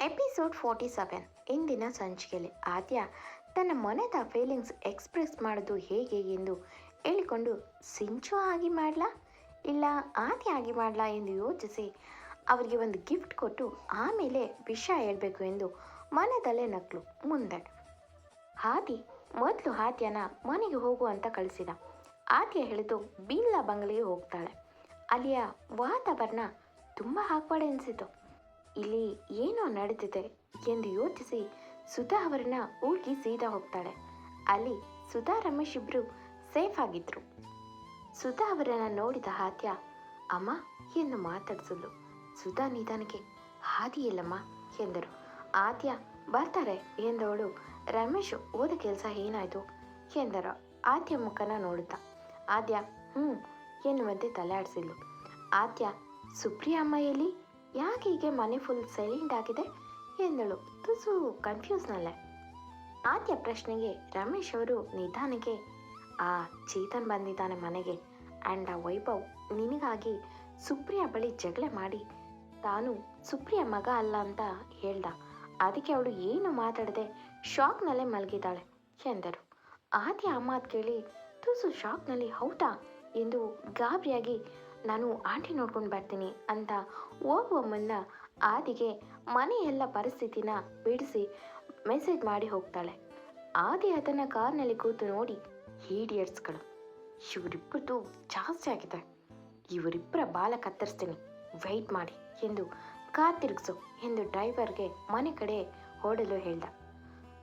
Episode forty seven, ಇಂದಿನ ಸಂಚಿಕೆಯಲ್ಲಿ. ಆದ್ಯ, ತನ್ನ ಮನದ ಫೀಲಿಂಗ್ಸ್ ಎಕ್ಸ್ಪ್ರೆಸ್ ಮಾಡೋದು ಹೇಗೆ ಎಂದು ಹೇಳಿಕೊಂಡು, ಸಿಂಚು ಆಗಿ ಮಾಡಲಾ? ಇಲ್ಲ ಆದ್ಯ ಆಗಿ ಮಾಡಲಾ ಎಂದು ಯೋಚಿಸಿ ಅವರಿಗೆ ಒಂದು ಗಿಫ್ಟ್ ಕೊಟ್ಟು, ಆಮೇಲೆ ವಿಷಯ ಹೇಳಬೇಕು ಎಂದು ಮನೆದಲ್ಲೇ ನಕ್ಲು, ಮುಂದೆ. ಆದಿ, ಮೊದಲು ಆದ್ಯನ ಮನೆಗೆ ಹೋಗು ಅಂತ ಕಳಿಸಿದ. ಆದ್ಯ ಹೇಳಿದು ಬೀಲ್ಲ ಬಂಗಲೆಗೆ ಹೋಗ್ತಾಳೆ. ಅಲ್ಲಿಯ ವಾತಾವರಣ ತುಂಬ ಹಾಕ್ಬಾಡೆ ಅನಿಸಿತು ಇಲ್ಲಿ ಏನೋ ನಡೆದಿದೆ ಎಂದು ಯೋಚಿಸಿ ಸುಧಾ ಅವರನ್ನ ಹುಡುಗಿ ಸೀದಾ ಹೋಗ್ತಾಳೆ. ಅಲ್ಲಿ ಸುಧಾ ರಮೇಶ್ ಇಬ್ರು ಸೇಫ್ ಆಗಿದ್ರು. ಸುಧಾ ಅವರನ್ನ ನೋಡಿದ ಹಾತ್ಯ, ಅಮ್ಮ ಎಂದು ಮಾತಾಡಿಸಲು ಸುಧಾ ನಿಧಾನಕ್ಕೆ, ಹಾದಿ ಇಲ್ಲಮ್ಮ, ಎಂದರು. ಆದ್ಯ ಬರ್ತಾರೆ, ಎಂದವಳು. ರಮೇಶ್, ಓದ ಕೆಲಸ ಏನಾಯ್ತು? ಎಂದರು. ಆದ್ಯ ಮುಖನ ನೋಡುತ್ತಾ ಆದ್ಯ ಹ್ಞೂ ಎನ್ನುವಂತೆ ತಲೆ ಆಡಿಸಿದ್ಲು. ಆದ್ಯ ಸುಪ್ರಿಯ ಅಮ್ಮ ಎಲ್ಲಿ? ಯಾಕೆ ಹೀಗೆ ಮನೆ ಫುಲ್ ಸೈಲೆಂಟ್ ಆಗಿದೆ ಎಂದಳು. ತುಸು ಕನ್ಫ್ಯೂಸ್ನಲ್ಲೇ ಆದ್ಯ ಪ್ರಶ್ನೆಗೆ ರಮೇಶ್ ಅವರು ನಿಧಾನಕ್ಕೆ, ಆ, ಚೇತನ್ ಬಂದಿದ್ದಾನೆ ಮನೆಗೆ ಆ್ಯಂಡ್ ಆ ವೈಭವ್ ನಿನಗಾಗಿ ಸುಪ್ರಿಯ ಬಳಿ ಜಗಳ ಮಾಡಿ. ತಾನು ಸುಪ್ರಿಯ ಮಗ ಅಲ್ಲ ಅಂತ ಹೇಳ್ದ. ಅದಕ್ಕೆ ಅವಳು ಏನು ಮಾತಾಡದೆ? ಶಾಕ್ನಲ್ಲೇ ಮಲಗಿದ್ದಾಳೆ ಎಂದರು. ಆದ್ಯ ಆ ಕೇಳಿ, ತುಸು ಶಾಕ್ನಲ್ಲಿ ಹೌದಾ? ಎಂದು ಗಾಬರಿಯಾಗಿ ನಾನು ಆಂಟಿ ನೋಡ್ಕೊಂಡು ಬರ್ತೀನಿ ಅಂತ ಹೋಗುವ ಮುನ್ನ ಆದಿಗೆ ಮನೆಯೆಲ್ಲ ಪರಿಸ್ಥಿತಿನ ಬಿಡಿಸಿ ಮೆಸೇಜ್ ಮಾಡಿ ಹೋಗ್ತಾಳೆ. ಆದಿ ಅದನ್ನು ಕಾರ್ನಲ್ಲಿ ಕೂತು ನೋಡಿ ಈಡಿಯಟ್ಸ್ಗಳು ಇವರಿಬ್ಬರದು ಜಾಸ್ತಿ ಆಗಿದೆ ಇವರಿಬ್ಬರ ಬಾಲ ಕತ್ತರಿಸ್ತೀನಿ. ವೆಯ್ಟ್ ಮಾಡಿ ಎಂದು ಕಾರ್ ತಿರುಗಿಸು ಎಂದು ಡ್ರೈವರ್ಗೆ ಮನೆ ಕಡೆ ಓಡಲು ಹೇಳ್ದ.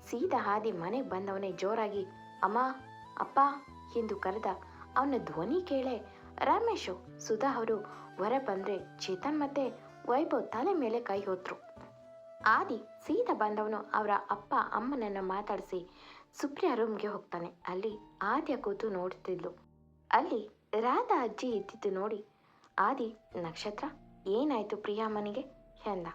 ಸೀದಾ ಹಾದಿ ಮನೆಗೆ ಬಂದವನೇ ಜೋರಾಗಿ, ಅಮ್ಮ, ಅಪ್ಪ ಎಂದು ಕರೆದ. ಅವನ ಧ್ವನಿ ಕೇಳೆ ರಮೇಶು, ಸುಧಾ ಅವರು ಹೊರ ಬಂದ್ರೆ ಚೇತನ್ ಮತ್ತೆ ವೈಭವ್ ತಲೆ ಮೇಲೆ ಕೈ ಹೊತ್ರು. ಆದಿ ಸೀತಾ ಬಂದವನು ಅವರ ಅಪ್ಪ ಅಮ್ಮನನ್ನ ಮಾತಾಡಿಸಿ ಸುಪ್ರಿಯ ರೂಮ್ಗೆ ಹೋಗ್ತಾನೆ. ಅಲ್ಲಿ ಆದ್ಯ ಕೂತು ನೋಡ್ತಿದ್ಲು. ಅಲ್ಲಿ ರಾಧಾ ಅಜ್ಜಿ ಇದ್ದಿದ್ದು ನೋಡಿ ಆದಿ, ನಕ್ಷತ್ರ, ಏನಾಯ್ತು ಪ್ರಿಯಾ ಮನೆಗೆ? ಎಂದ.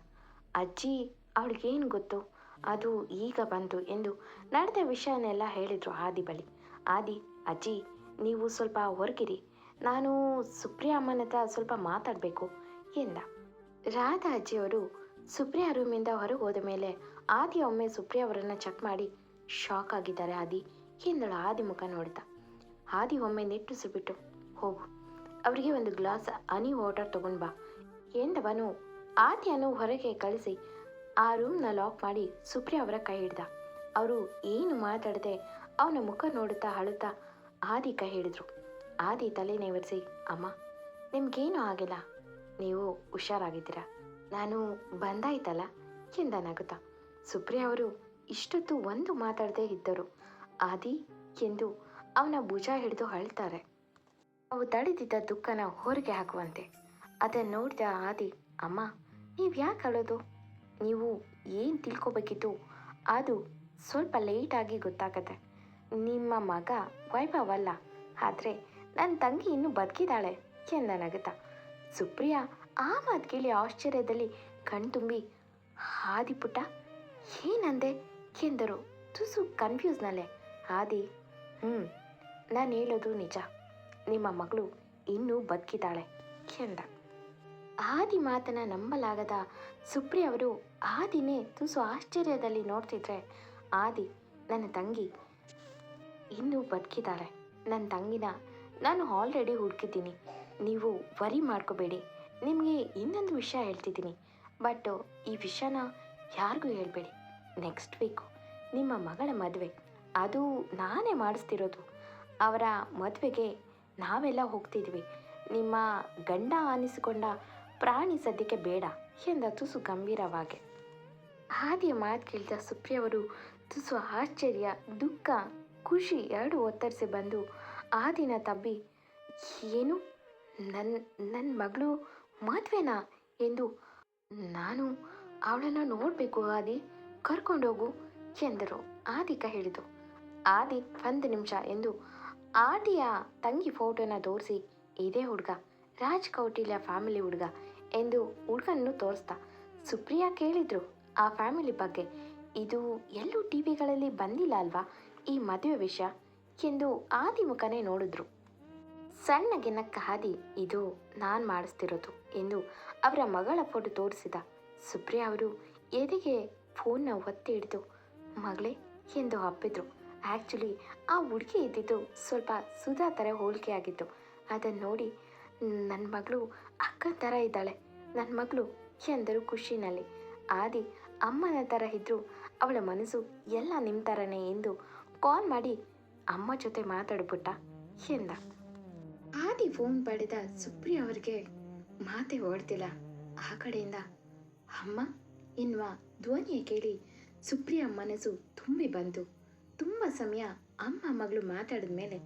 ಅಜ್ಜಿ ಅವಳಿಗೇನು ಗೊತ್ತು? ಅದು ಈಗ ಬಂತು ಎಂದು ನಡೆದ ವಿಷಯನೆಲ್ಲ ಹೇಳಿದ್ರು ಆದಿ ಬಳಿ. ಆದಿ, ಅಜ್ಜಿ, ನೀವು ಸ್ವಲ್ಪ ಹೊರಗಿರಿ. ನಾನು ಸುಪ್ರಿಯಾ ಅಮ್ಮನ ಹತ್ರ ಸ್ವಲ್ಪ ಮಾತಾಡಬೇಕು, ಎಂದ. ರಾಧಾ ಅಜ್ಜಿಯವರು ಸುಪ್ರಿಯಾ ರೂಮಿಂದ ಹೊರಗೆ ಹೋದ ಮೇಲೆ ಆದಿ ಒಮ್ಮೆ ಸುಪ್ರಿಯಾ ಅವರನ್ನು ಚೆಕ್ ಮಾಡಿ ಶಾಕ್ ಆಗಿದ್ದಾರೆ ಆದಿ, ಎಂದಳು ಆದಿ ಮುಖ ನೋಡ್ತಾ. ಆದಿ ಒಮ್ಮೆ ನಿಟ್ಟುಸಿಬಿಟ್ಟು ಹೋಗು, ಅವರಿಗೆ ಒಂದು ಗ್ಲಾಸ್ ಹನಿ ವಾಟರ್ ತಗೊಂಡು ಬಾ, ಎಂದವನು ಆದಿಯನ್ನು ಹೊರಗೆ ಕಳಿಸಿ ಆ ರೂಮ್ನ ಲಾಕ್ ಮಾಡಿ ಸುಪ್ರಿಯಾ ಅವರ ಕೈ ಹಿಡ್ದ. ಅವರು ಏನು ಮಾತಾಡದೆ ಅವನ ಮುಖ ನೋಡುತ್ತಾ ಅಳುತ್ತಾ ಆದಿ ಕೈ ಹಿಡಿದ್ರು. ಆದಿ ತಲೆ ನೇವರಿಸಿ ಅಮ್ಮ, ನಿಮ್ಗೇನು ಆಗಿಲ್ಲ. ನೀವು ಹುಷಾರಾಗಿದ್ದೀರಾ? ನಾನು ಬಂದಾಯ್ತಲ್ಲ? ಎಂದನಾಗುತ್ತಾ ಸುಪ್ರಿಯ ಅವರು ಇಷ್ಟೊತ್ತು ಒಂದು ಮಾತಾಡದೇ ಇದ್ದರು. ಆದಿ ಎಂದು ಅವನ ಭುಜ ಹಿಡಿದು ಅಳ್ತಾರೆ. ಅವು ತಡೆದಿದ್ದ ದುಃಖನ ಹೊರಗೆ ಹಾಕುವಂತೆ. ಅದನ್ನು ನೋಡಿದ ಆದಿ, ಅಮ್ಮ, ನೀವು ಯಾಕೆ ಅಳೋದು? ನೀವು ಏನು ತಿಳ್ಕೊಬೇಕಿತ್ತು? ಅದು ಸ್ವಲ್ಪ ಲೇಟಾಗಿ ಗೊತ್ತಾಗತ್ತೆ. ನಿಮ್ಮ ಮಗ ವೈಭವಲ್ಲ ಆದರೆ ನನ್ನ ತಂಗಿ ಇನ್ನೂ ಬದುಕಿದ್ದಾಳೆ ಎಂದ ನಗುತ್ತ ಸುಪ್ರಿಯಾ, ಆ ಮಾತು ಕೇಳಿ ಆಶ್ಚರ್ಯದಲ್ಲಿ ಕಣ್ತುಂಬಿ ಹಾದಿ ಪುಟ್ಟ, ಏನಂದೆ? ಎಂದರು ತುಸು ಕನ್ಫ್ಯೂಸ್ನಲ್ಲೇ. ಆದಿ ಹ್ಞೂ ನಾನು ಹೇಳೋದು ನಿಜ. ನಿಮ್ಮ ಮಗಳು ಇನ್ನೂ ಬದುಕಿದ್ದಾಳೆ ಎಂದ. ಆದಿ ಮಾತನ್ನ ನಂಬಲಾಗದ ಸುಪ್ರಿಯ ಅವರು ಆದಿನೇ ತುಸು ಆಶ್ಚರ್ಯದಲ್ಲಿ ನೋಡ್ತಿದ್ರೆ ಆದಿ ನನ್ನ ತಂಗಿ ಇನ್ನೂ ಬದುಕಿದ್ದಾಳೆ ನನ್ನ ತಂಗಿನ ನಾನು ಆಲ್ರೆಡಿ ಹುಡುಕಿದ್ದೀನಿ. ನೀವು ವರಿ ಮಾಡ್ಕೋಬೇಡಿ. ನಿಮಗೆ ಇನ್ನೊಂದು ವಿಷಯ ಹೇಳ್ತಿದ್ದೀನಿ. ಬಟ್ ಈ ವಿಷಯನ ಯಾರಿಗೂ ಹೇಳಬೇಡಿ. ನೆಕ್ಸ್ಟ್ ವೀಕು ನಿಮ್ಮ ಮಗಳ ಮದುವೆ. ಅದು ನಾನೇ ಮಾಡಿಸ್ತಿರೋದು. ಅವರ ಮದುವೆಗೆ ನಾವೆಲ್ಲ ಹೋಗ್ತಿದ್ವಿ. ನಿಮ್ಮ ಗಂಡ ಆನಿಸಿಕೊಂಡ ಪ್ರಾಣಿ ಸದ್ಯಕ್ಕೆ ಬೇಡ ಎಂದ ತುಸು ಗಂಭೀರವಾಗಿ ಹಾದಿಯ ಮಾತು ಕೇಳಿದ ಸುಪ್ರಿಯವರು ತುಸು ಆಶ್ಚರ್ಯ, ದುಃಖ, ಖುಷಿ ಎರಡು ಒತ್ತರಿಸಿ ಬಂದು ಆ ದಿನ ತಬ್ಬಿ, ಏನು? ನನ್ನ ನನ್ನ ಮಗಳು ಮದುವೆನಾ ಎಂದು ನಾನು ಅವಳನ್ನು ನೋಡಬೇಕು ಆದಿ ಕರ್ಕೊಂಡೋಗು ಎಂದರು. ಆದಿಕ ಹೇಳಿದು ಆದಿ, ಒಂದು ನಿಮಿಷ ಎಂದು ಆದಿಯ ತಂಗಿ ಫೋಟೋನ ತೋರಿಸಿ, ಇದೇ ಹುಡುಗ, ರಾಜ್ ಕೌಟಿಲ್ಯ ಫ್ಯಾಮಿಲಿ ಹುಡುಗ ಎಂದು ಹುಡುಗನನ್ನು ತೋರಿಸ್ತಾ ಸುಪ್ರಿಯಾ ಕೇಳಿದ್ರು. ಆ ಫ್ಯಾಮಿಲಿ ಬಗ್ಗೆ, ಇದು ಎಲ್ಲೂ ಟಿ ವಿಗಳಲ್ಲಿ ಬಂದಿಲ್ಲ ಅಲ್ವಾ ಈ ಮದುವೆ ವಿಷಯ? ಎಂದು ಆದಿ ಮುಖನೇ ನೋಡಿದ್ರು. ಸಣ್ಣಗೆ ನಕ್ಕ ಹಾದಿ, ಇದು ನಾನು ಮಾಡಿಸ್ತಿರೋದು ಎಂದು ಅವರ ಮಗಳ ಫೋಟೋ ತೋರಿಸಿದ. ಸುಪ್ರಿಯಾ ಅವರು ಎದೆಗೆ ಫೋನ್ನ ಒತ್ತಿ ಹಿಡಿದು, ಮಗಳೇ ಎಂದು ಅಪ್ಪಿದ್ರು. ಆ್ಯಕ್ಚುಲಿ ಆ ಹುಡುಗಿ ಇದ್ದಿದ್ದು ಸ್ವಲ್ಪ ಸುಧಾ ಥರ ಹೋಲಿಕೆ ಆಗಿತ್ತು. ಅದನ್ನು ನೋಡಿ ನನ್ನ ಮಗಳು ಅಕ್ಕ ಥರ ಇದ್ದಾಳೆ ನನ್ನ ಮಗಳು ಎಂದರು ಖುಷಿನಲ್ಲಿ. ಆದಿ ಅಮ್ಮನ ಥರ ಇದ್ದರೂ ಅವಳ ಮನಸ್ಸು ಎಲ್ಲ ನಿಮ್ಮ ಥರನೇ ಎಂದು ಕಾಲ್ ಮಾಡಿ ಅಮ್ಮ ಜೊತೆ ಮಾತಾಡ್ಬಿಟ್ಟ ಎಂದ. ಆದಿ ಫೋನ್ ಪಡೆದ ಸುಪ್ರಿಯ ಅವರಿಗೆ ಮಾತೆ ಓಡ್ತಿಲ್ಲ. ಆ ಕಡೆಯಿಂದ, ಅಮ್ಮ ಎನ್ನುವ ಧ್ವನಿಯ ಕೇಳಿ ಸುಪ್ರಿಯ ಮನಸ್ಸು ತುಂಬಿ ಬಂತು. ತುಂಬ ಸಮಯ ಅಮ್ಮ ಮಗಳು ಮಾತಾಡಿದ ಮೇಲೆ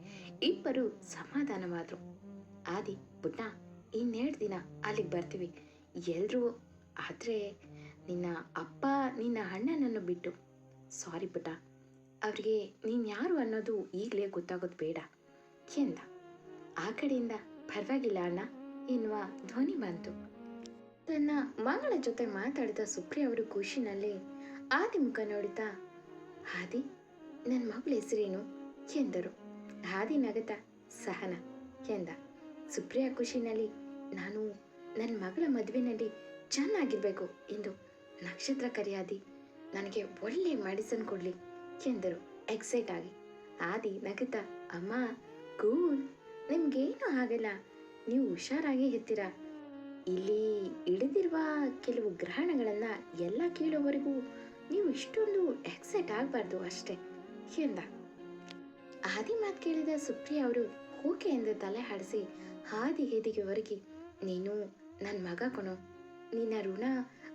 ಇಬ್ಬರು ಸಮಾಧಾನವಾದರು. ಆದಿ, ಪುಟ್ಟ, ಇನ್ನೆರಡು ದಿನ ಅಲ್ಲಿಗೆ ಬರ್ತೀವಿ. ಎಲ್ಲರೂ ಆದರೆ ನಿನ್ನ ಅಪ್ಪ ನಿನ್ನ ಅಣ್ಣನನ್ನು ಬಿಟ್ಟು. ಸಾರಿ ಪುಟ್ಟ. ಅವ್ರಿಗೆ ನೀನು ಯಾರು ಅನ್ನೋದು ಈಗಲೇ ಗೊತ್ತಾಗೋದು ಬೇಡ. ಎಂದ ಆ ಕಡೆಯಿಂದ ಪರವಾಗಿಲ್ಲ ಅಣ್ಣ. ಎನ್ನುವ ಧ್ವನಿ ಬಂತು. ತನ್ನ ಮಗಳ ಜೊತೆ ಮಾತಾಡಿದ ಸುಪ್ರಿಯ ಅವರು ಖುಷಿನಲ್ಲಿ ಆದಿ ಮುಖ ನೋಡುತ್ತಾ ಹಾದಿ ನನ್ನ ಮಗಳ ಹೆಸರೇನು? ಎಂದರು. ಹಾದಿ ನಗತ ಸಹನ ಎಂದ. ಸುಪ್ರಿಯ ಖುಷಿನಲ್ಲಿ, ನಾನು ನನ್ನ ಮಗಳ ಮದುವೆನಲ್ಲಿ ಚೆನ್ನಾಗಿರ್ಬೇಕು ಎಂದು ನಕ್ಷತ್ರ ಕರೆಯಾದಿ, ನನಗೆ ಒಳ್ಳೆ ಮೆಡಿಸನ್ ಕೊಡ್ಲಿ. ಎಂದರು ಎಕ್ಸೈಟ್ ಆಗಿ, ಆದಿ ನಗುತ್ತಾ ಅಮ್ಮ, ಕೂಲ್, ನಿಮ್ಗೇನು ಆಗಲ್ಲ ನೀವು ಹುಷಾರಾಗಿ ಇರ್ತೀರ. ಇಲ್ಲಿ ಇಳಿದಿರುವ ಕೆಲವು ಗ್ರಹಣಗಳನ್ನ ಎಲ್ಲ ಕೇಳೋವರೆಗೂ ನೀವು ಇಷ್ಟೊಂದು ಎಕ್ಸೈಟ್ ಆಗಬಾರ್ದು ಅಷ್ಟೇ. ಎಂದ. ಆದಿ ಮಾತು ಕೇಳಿದ ಸುಪ್ರಿಯ ಅವರು ಓಕೆ ಎಂದು ತಲೆ ಹಾಡಿಸಿ ಹಾದಿ ಹೇದಿಗೆ ಹೊರಗಿ ನೀನು ನನ್ನ ಮಗ ಕಣೋ, ನಿನ್ನ ಋಣ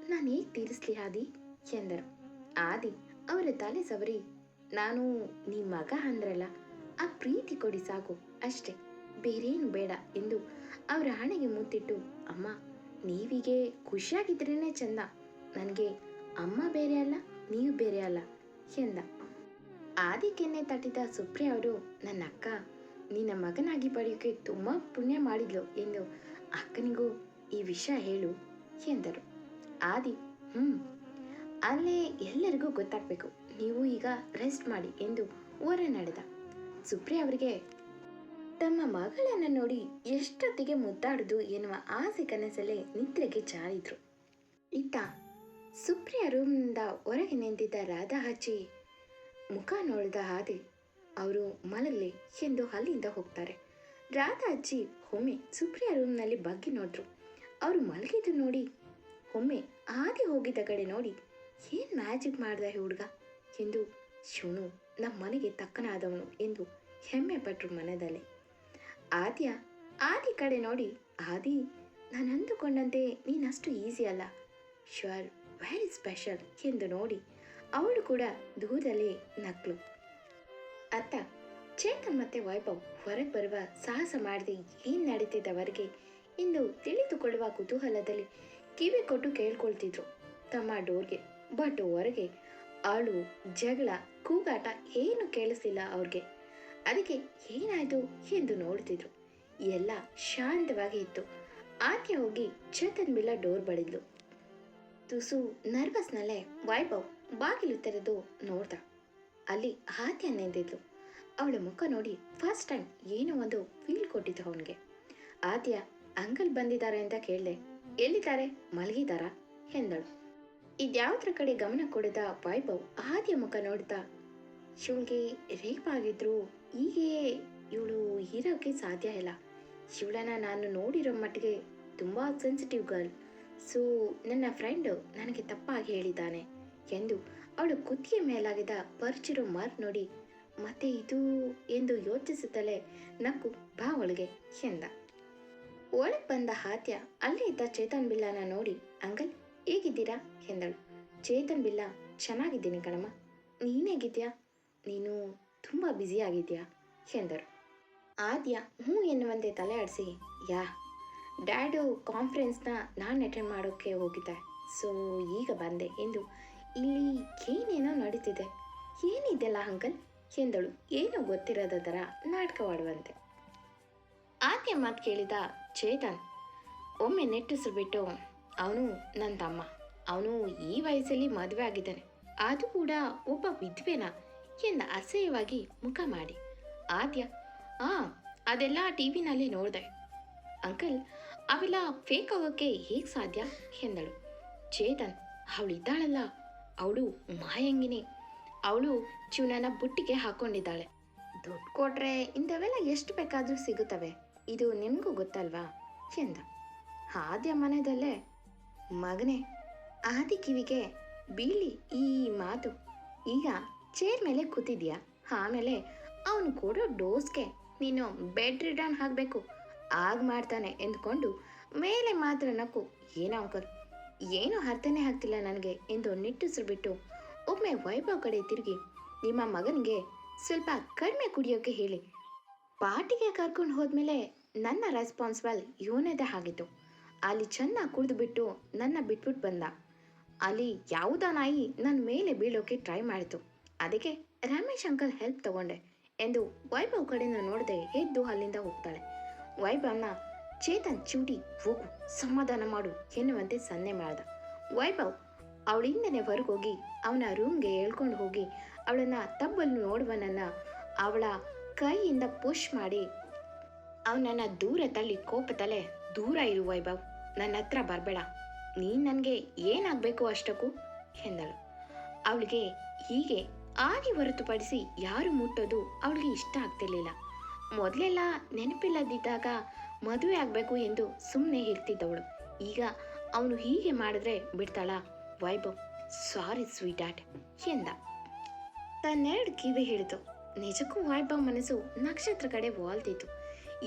ನಾನು ಹೇಗೆ ತೀರಿಸ್ಲಿ ಹಾದಿ ಎಂದರು. ಆದಿ ಅವರ ತಲೆ ಸವರಿ. ನಾನು ನಿಮ್ಮ ಮಗ ಅಂದ್ರಲ್ಲ, ಆ ಪ್ರೀತಿ ಕೊಡಿ ಸಾಕು, ಅಷ್ಟೇ. ಬೇರೇನು ಬೇಡ ಎಂದು ಅವರ ಹಣೆಗೆ ಮುತ್ತಿಟ್ಟು, ಅಮ್ಮ, ನೀವಿಗೆ ಖುಷಿಯಾಗಿದ್ರೇನೆ ಚಂದ. ನನಗೆ ಅಮ್ಮ ಬೇರೆ ಅಲ್ಲ, ನೀವು ಬೇರೆ ಅಲ್ಲ ಎಂದ. ಆದಿ ಕೆನ್ನೆ ತಟ್ಟಿದ ಸುಪ್ರಿಯ ಅವರು, ನನ್ನ ಅಕ್ಕ, ನಿನ್ನ ಮಗನಾಗಿ ಪಡೆಯೋಕೆ ತುಂಬ ಪುಣ್ಯ ಮಾಡಿದ್ಲು ಎಂದು ಅಕ್ಕನಿಗೂ ಈ ವಿಷಯ ಹೇಳು ಎಂದರು. ಆದಿ ಹ್ಞೂ ಅಲ್ಲೇ ಎಲ್ಲರಿಗೂ ಗೊತ್ತಾಗಬೇಕು. ನೀವು ಈಗ ರೆಸ್ಟ್ ಮಾಡಿ ಎಂದು ಹೊರ ನಡೆದ. ಸುಪ್ರಿಯ ಅವರಿಗೆ, ತಮ್ಮ ಮಗಳನ್ನು ನೋಡಿ ಎಷ್ಟೊತ್ತಿಗೆ ಮುದ್ದಾಡುದು ಎನ್ನುವ ಆಸೆ ಕನಸಲ್ಲೇ ನಿದ್ರೆಗೆ ಜಾರಿದ್ರು. ಇತ್ತ ಸುಪ್ರಿಯ ರೂಮ್ನಿಂದ ಹೊರಗೆ ನಿಂತಿದ್ದ ರಾಧಾ ಹಚ್ಚಿ ಮುಖ ನೋಡಿದ ಹಾದಿ ಅವರು ಮಲಗಲಿ ಎಂದು ಅಲ್ಲಿಂದ ಹೋಗ್ತಾರೆ. ರಾಧಾ ಅಜ್ಜಿ ಒಮ್ಮೆ ಸುಪ್ರಿಯ ರೂಮ್ನಲ್ಲಿ ಬಗ್ಗಿ ನೋಡಿದ್ರು. ಅವರು ಮಲಗಿದ್ದು ನೋಡಿ, ಒಮ್ಮೆ ಹಾದಿ ಹೋಗಿದ್ದ ಕಡೆ ನೋಡಿ ಏನು ಮ್ಯಾಜಿಕ್ ಮಾಡ್ದ ಈ ಹುಡುಗ? ಎಂದು ಶಿವನು ನಮ್ಮ ಮನೆಗೆ ತಕ್ಕನಾದವನು ಎಂದು ಹೆಮ್ಮೆ ಪಟ್ಟರು ಮನದಲ್ಲಿ. ಆದ್ಯ, ಆದಿ ಕಡೆ ನೋಡಿ, ಆದಿ, ನಾನು ಅಂದುಕೊಂಡಂತೆ ನೀನಷ್ಟು ಈಸಿ ಅಲ್ಲ. ಶ್ಯೂರ್ ವೆರಿ ಸ್ಪೆಷಲ್ ಎಂದು ನೋಡಿ, ಅವಳು ಕೂಡ ದೂರದಲ್ಲಿ ನಕ್ಲು. ಅತ್ತ, ಚೇತನ್ ಮತ್ತೆ ವೈಭವ್ ಹೊರಗೆ ಬರುವ ಸಾಹಸ ಮಾಡದೆ ಏನು ನಡೀತಿದ್ದವರಿಗೆ ಇಂದು ತಿಳಿದುಕೊಳ್ಳುವ ಕುತೂಹಲದಲ್ಲಿ ಕಿವಿ ಕೊಟ್ಟು ಕೇಳ್ಕೊಳ್ತಿದ್ರು ತಮ್ಮ ಡೋರ್ಗೆ. ಬಟ್ ಹೊರಗೆ ಅಳು ಜಗಳ, ಕೂಗಾಟ ಏನು ಕೇಳಿಸಲಿಲ್ಲ ಅವ್ರಿಗೆ. ಅದಕ್ಕೆ ಏನಾಯಿತು ಎಂದು ನೋಡ್ತಿದ್ರು. ಎಲ್ಲ ಶಾಂತವಾಗಿ ಇತ್ತು. ಆಕೆ ಹೋಗಿ ಚೇತನ್ ಬಿಲ್ಲ ಡೋರ್ ಬಡಿದ್ಲು ತುಸು ನರ್ವಸ್ನಲ್ಲೇ ವೈಭವ್ ಬಾಗಿಲು ತೆರೆದು ನೋಡ್ದ. ಅಲ್ಲಿ ಆತ್ಯ ನೆಂದಿದ್ಲು ಅವಳ ಮುಖ ನೋಡಿ ಫಸ್ಟ್ ಟೈಮ್ ಏನೋ ಒಂದು ಫೀಲ್ ಕೊಟ್ಟಿದ್ದು ಅವನಿಗೆ. ಆದ್ಯ ಅಂಕಲ್ ಬಂದಿದ್ದಾರೆ ಅಂತ ಕೇಳಿದೆ, ಎಲ್ಲಿದ್ದಾರೆ? ಮಲಗಿದಾರಾ ಎಂದಳು. ಇದ್ಯಾವ್ದ್ರ ಕಡೆ ಗಮನ ಕೊಡದ ವೈಭವ್ ಆದ್ಯ ಮುಖ ನೋಡ್ದ. ಶಿವಳಿಗೆ ರೇಪ್ ಆಗಿದ್ರು. ಹೀಗೆ ಇವಳು ಇರೋಕ್ಕೆ ಸಾಧ್ಯ ಇಲ್ಲ. ಶಿವಳನ್ನ ನಾನು ನೋಡಿರೋ ಮಟ್ಟಿಗೆ ತುಂಬ ಸೆನ್ಸಿಟಿವ್ ಗರ್ಲ್ ಸೊ ನನ್ನ ಫ್ರೆಂಡು ನನಗೆ ತಪ್ಪಾಗಿ ಹೇಳಿದ್ದಾನೆ ಎಂದು ಅವಳು ಕುತ್ತಿಗೆ ಮೇಲಾಗಿದ್ದ ಪರ್ಚಿರೋ ಮಾರ್ಕ್ ನೋಡಿ, ಮತ್ತೆ ಇದು ಎಂದು ಯೋಚಿಸುತ್ತಲೇ ನಕ್ಕು ಬಾ ಒಳಗೆ ಎಂದ. ಒಳಗೆ ಬಂದ ಹಾತ್ಯ ಅಲ್ಲೇ ಇದ್ದ ಚೇತನ್ ಬಿಲ್ಲನ ನೋಡಿ, ಅಂಕಲ್ ಹೇಗಿದ್ದೀರಾ ಎಂದಳು ಚೇತನ್ ಬಿಲ್ಲ ಚೆನ್ನಾಗಿದ್ದೀನಿ ಕಣಮ್ಮ. ನೀನೇಗಿದ್ಯಾ ನೀನು ತುಂಬ ಬ್ಯುಸಿ ಆಗಿದ್ಯಾ ಎಂದರು ಆದ್ಯ, ಹ್ಞೂ ಎನ್ನುವಂತೆ ತಲೆ ಆಡಿಸಿ. ಯಾ, ಡ್ಯಾಡು ಕಾನ್ಫರೆನ್ಸ್ನ ನಾನು ಅಟೆಂಡ್ ಮಾಡೋಕ್ಕೆ ಹೋಗಿದ್ದೆ. ಸೊ ಈಗ ಬಂದೆ. ಎಂದು ಇಲ್ಲಿ ಏನೇನೋ ನಡೀತಿದೆ. ಏನಿದೆಲ್ಲ ಅಂಕಲ್? ಎಂದಳು ಏನೋ ಗೊತ್ತಿರದ ಥರ ನಾಟಕವಾಡುವಂತೆ. ಆದ್ಯ ಮಾತು ಕೇಳಿದ ಚೇತನ್, ಒಮ್ಮೆ ನೆಟ್ಟಿಸ್ರು ಬಿಟ್ಟು ಅವನು ನನ್ನ ತಮ್ಮ. ಅವನು ಈ ವಯಸ್ಸಲ್ಲಿ ಮದುವೆ ಆಗಿದ್ದಾನೆ. ಅದು ಕೂಡ ಒಬ್ಬ ವಿಧವೆನ ಎಂದ ಅಸಹ್ಯವಾಗಿ ಮುಖ ಮಾಡಿ. ಆದ್ಯ, ಆ, ಅದೆಲ್ಲ ಟಿ ವಿನಲ್ಲಿ ನೋಡಿದೆ. ಅಂಕಲ್, ಅವೆಲ್ಲ ಫೇಕ್ ಆಗೋಕ್ಕೆ ಹೇಗೆ ಸಾಧ್ಯ? ಎಂದಳು. ಚೇತನ್ ಅವಳಿದ್ದಾಳಲ್ಲ ಅವಳು ಮಾಯಂಗಿನಿ ಅವಳು ಜೀವನನ ಬುಟ್ಟಿಗೆ ಹಾಕೊಂಡಿದ್ದಾಳೆ. ದುಡ್ಡು ಕೊಟ್ರೆ ಇಂಥವೆಲ್ಲ ಎಷ್ಟು ಬೇಕಾದರೂ ಸಿಗುತ್ತವೆ. ಇದು ನಿಮಗೂ ಗೊತ್ತಲ್ವಾ? ಎಂದ. ಆದ್ಯ ಮನೆಯಲ್ಲೇ ಮಗನೇ ಆದಿ ಕಿವಿಗೆ ಬೀಳಿ ಈ ಮಾತು. ಈಗ ಚೇರ್ ಮೇಲೆ ಕೂತಿದ್ಯಾ? ಆಮೇಲೆ ಅವನು ಕೊಡೋ ಡೋಸ್ಗೆ ನೀನು ಬೆಡ್ ರಿಟರ್ನ್ ಹಾಕಬೇಕು. ಆಗ ಮಾಡ್ತಾನೆ ಎಂದ್ಕೊಂಡು ಮೇಲೆ ಮಾತ್ರ ನಕ್ಕು, ಏನೋ ಅಂಕಲ್ ಏನೂ ಅರ್ಥನೇ ಆಗ್ತಿಲ್ಲ ನನಗೆ, ಎಂದು ನಿಟ್ಟುಸಿರು ಬಿಟ್ಟು ಒಮ್ಮೆ ವೈಭವ್ ಕಡೆ ತಿರುಗಿ, ನಿಮ್ಮ ಮಗನಿಗೆ ಸ್ವಲ್ಪ ಕಡಿಮೆ ಕುಡಿಯೋಕೆ ಹೇಳಿ. ಪಾರ್ಟಿಗೆ ಕರ್ಕೊಂಡು ಹೋದ್ಮೇಲೆ ನನ್ನ ರೆಸ್ಪಾನ್ಸಿಬಲ್ ಇವನದೇ ಆಗಿತ್ತು ಅಲ್ಲಿ ಚೆನ್ನಾಗಿ ಕುಡಿದು ಬಿಟ್ಟು ನನ್ನ ಬಿಟ್ಬಿಟ್ಟು ಬಂದ. ಅಲ್ಲಿ ಯಾವುದೋ ನಾಯಿ ನನ್ನ ಮೇಲೆ ಬೀಳೋಕೆ ಟ್ರೈ ಮಾಡಿತು. ಅದಕ್ಕೆ ರಮೇಶ್ ಅಂಕಲ್ ಹೆಲ್ಪ್ ತಗೊಂಡೆ ಎಂದು ವೈಭವ್ ಕಡೆನ ನೋಡದೆ ಎದ್ದು ಅಲ್ಲಿಂದ ಹೋಗ್ತಾಳೆ. ವೈಭವ್ನ ಚೇತನ್ ಚೂಟಿ ಹೋಗು, ಸಮಾಧಾನ ಮಾಡು ಎನ್ನುವಂತೆ ಸನ್ನೆ ಮಾಡ್ದ. ವೈಭವ್ ಅವಳಿಂದನೇ ಹೊರಗೋಗಿ ಅವನ ರೂಮ್ಗೆ ಹೇಳ್ಕೊಂಡು ಹೋಗಿ ಅವಳನ್ನ ತಬ್ಬಲ್ಲಿ ನೋಡುವನನ್ನ ಅವಳ ಕೈಯಿಂದ ಪುಷ್ ಮಾಡಿ ಅವನನ್ನ ದೂರ ತಳ್ಳಿ ಕೋಪದಲ್ಲೇ ದೂರ ಇರು ವೈಭವ್. ನನ್ನ ಹತ್ರ ಬರಬೇಡ. ನೀ ನನಗೆ ಏನಾಗಬೇಕು ಅಷ್ಟಕ್ಕೂ? ಎಂದಳು. ಅವಳಿಗೆ ಹೀಗೆ ಆಗಿ ಹೊರತುಪಡಿಸಿ ಯಾರು ಮುಟ್ಟೋದು ಅವಳಿಗೆ ಇಷ್ಟ ಆಗ್ತಿರ್ಲಿಲ್ಲ. ಮೊದಲೆಲ್ಲ ನೆನಪಿಲ್ಲದಿದ್ದಾಗ ಮದುವೆ ಆಗಬೇಕು ಎಂದು ಸುಮ್ಮನೆ ಇರ್ತಿದ್ದವಳು ಈಗ ಅವನು ಹೀಗೆ ಮಾಡಿದ್ರೆ ಬಿಡ್ತಾಳ? ವೈಭವ್, ಸಾರಿ ಸ್ವೀಟ್ ಆಟ್ ಎಂದ. ತನ್ನೆರಡು ಕಿವಿ ಹಿಡಿದು. ನಿಜಕ್ಕೂ ವೈಭವ್ ಮನಸ್ಸು ನಕ್ಷತ್ರ ಕಡೆ ವಾಲ್ತಿತ್ತು.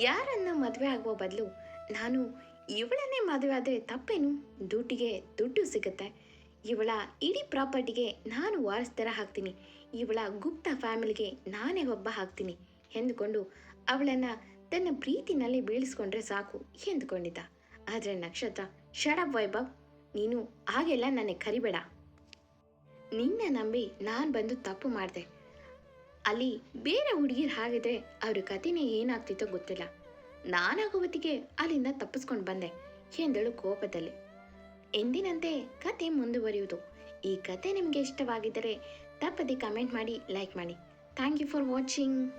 ಯಾರನ್ನ ಮದುವೆ ಆಗುವ ಬದಲು ನಾನು ಇವಳನ್ನೇ ಮದುವೆ ಆದರೆ ತಪ್ಪೇನು? ದುಡ್ಡಿಗೆ ದುಡ್ಡು ಸಿಗುತ್ತೆ. ಇವಳ ಇಡೀ ಪ್ರಾಪರ್ಟಿಗೆ ನಾನು ವಾರಸ್ದಾರ ಹಾಕ್ತೀನಿ. ಇವಳ ಗುಪ್ತ ಫ್ಯಾಮಿಲಿಗೆ ನಾನೇ ಒಬ್ಬ ಹಾಕ್ತೀನಿ ಎಂದುಕೊಂಡು ಅವಳನ್ನು ತನ್ನ ಪ್ರೀತಿನಲ್ಲಿ ಬೀಳಿಸ್ಕೊಂಡ್ರೆ ಸಾಕು ಎಂದುಕೊಂಡಿದ್ದ. ಆದರೆ ನಕ್ಷತ್ರ ಶಡಪ್ ವೈಭವ್. ನೀನು ಹಾಗೆಲ್ಲ ನನಗೆ ಕರಿಬೇಡ. ನಿನ್ನ ನಂಬಿ ನಾನು ಬಂದು ತಪ್ಪು ಮಾಡಿದೆ. ಅಲ್ಲಿ ಬೇರೆ ಹುಡುಗಿರು ಹಾಗಿದ್ರೆ ಅವ್ರ ಕಥೆನೇ ಏನಾಗ್ತಿತ್ತೋ ಗೊತ್ತಿಲ್ಲ. ನಾನಾಗುವತ್ತಿಗೆ ಅಲ್ಲಿಂದ ತಪ್ಪಿಸ್ಕೊಂಡು ಬಂದೆ ಎಂದಳು ಕೋಪದಲ್ಲಿ. ಎಂದಿನಂತೆ ಕತೆ ಮುಂದುವರಿಯುವುದು. ಈ ಕತೆ ನಿಮಗೆ ಇಷ್ಟವಾಗಿದ್ದರೆ ತಪ್ಪದೆ ಕಮೆಂಟ್ ಮಾಡಿ ಲೈಕ್ ಮಾಡಿ. Thank you for watching